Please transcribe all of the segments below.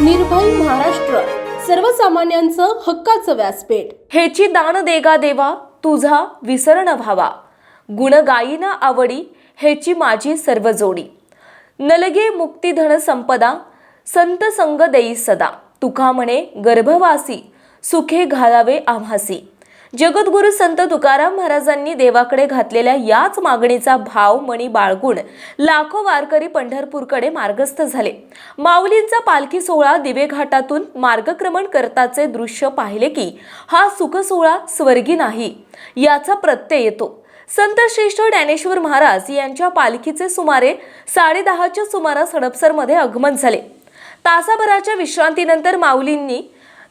निर्भय महाराष्ट्र. सर्वसामान्यांचं हक्काचं व्यासपीठ. हेची दान देगा देवा तुझा विसरण व्हावा. गुण गायीना आवडी हेची माझी सर्व जोडी. नलगे मुक्तिधन संपदा संत संग देई सदा. तुका म्हणे गर्भवासी सुखे घालावे आम्हासी. जगद्गुरु संत तुकाराम महाराजांनी देवाकडे घातलेल्या याच मागणीचा भाव मणी बाळगून लाखो वारकरी पंढरपूरकडे मार्गस्थ झाले. माऊलींचा पालखी सोहळा दिवे घाटातून मार्गक्रमण करताचे दृश्य पाहिले की हा सुखसोहळा स्वर्गी नाही याचा प्रत्यय येतो. संत श्रेष्ठ ज्ञानेश्वर महाराज यांच्या पालखीचे सुमारे साडेदहाच्या सुमारास हडपसरमध्ये आगमन झाले. तासाभराच्या विश्रांतीनंतर माऊलींनी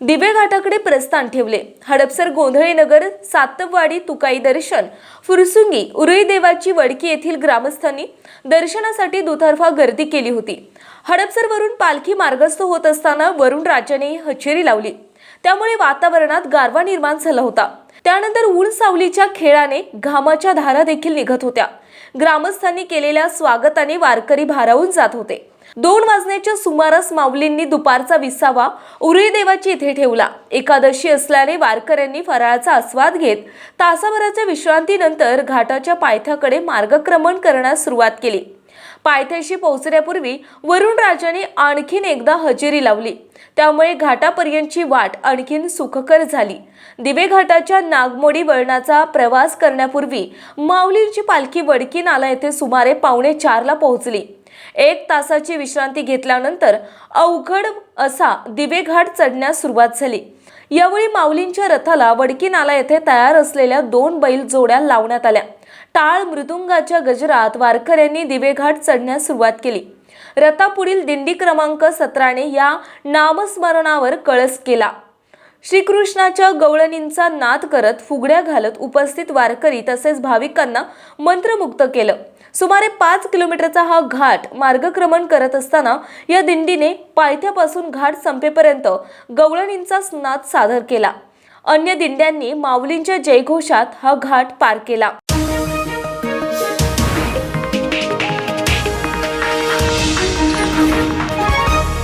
दिवे घाटाकडे प्रस्थान ठेवले. हडपसर गोंधळीनगर सातपवाडी सातववाडी तुकाई दर्शन फुरसुंगी उरई देवाची वडकी येथील ग्रामस्थांनी दर्शनासाठी दुतर्फा गर्दी केली होती. हडपसरवरून पालखी मार्गस्थ होत असताना वरुण राजाने हजेरी लावली. त्यामुळे वातावरणात गारवा निर्माण झाला होता. त्यानंतर ऊन सावलीच्या खेळाने घामाच्या धारा देखील निघत होत्या. ग्रामस्थांनी केलेल्या स्वागताने वारकरी भारावून जात होते. दोन वाजण्याच्या सुमारास माऊलींनी दुपारचा विसावा उरुळी देवाची इथे ठेवला. एकादशी असल्याने वारकऱ्यांनी फराळाचा आस्वाद घेत तासाभराच्या विश्रांतीनंतर घाटाच्या पायथ्याकडे मार्गक्रमण करण्यास सुरुवात केली. पायथ्याशी पोहोचण्यापूर्वी वरुण राजाने आणखीन एकदा हजेरी लावली. त्यामुळे घाटापर्यंतची वाट आणखीन सुखकर झाली. दिवे घाटाच्या नागमोडी वळणाचा प्रवास करण्यापूर्वी माऊलींची पालखी वडकी नाला येथे सुमारे पावणे चारला पोहोचली. एक तासाची विश्रांती घेतल्यानंतर अवघड असा दिवे घाट चढण्यास सुरुवात झाली. यावेळी माऊलींच्या रथाला वडकी नाला येथे तयार असलेल्या दोन बैल जोड्या लावण्यात आल्या. टाळ मृदुंगाच्या गजरात वारकऱ्यांनी दिवेघाट चढण्यास सुरुवात केली. रथापुढील दिंडी क्रमांक सतराने या नामस्मरणावर कळस केला. श्रीकृष्णाच्या गवळणींचा नाद करत फुगड्या घालत उपस्थित वारकरी तसेच भाविकांना मंत्रमुग्ध केलं. सुमारे पाच किलोमीटरचा हा घाट मार्गक्रमण करत असताना या दिंडीने पायथ्यापासून घाट संपेपर्यंत गवळणींचा नाद सादर केला. अन्य दिंड्यांनी माऊलींच्या जयघोषात हा घाट पार केला.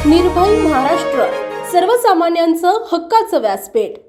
निर्भय महाराष्ट्र सर्वसामान्यांचं हक्काचं व्यासपीठ.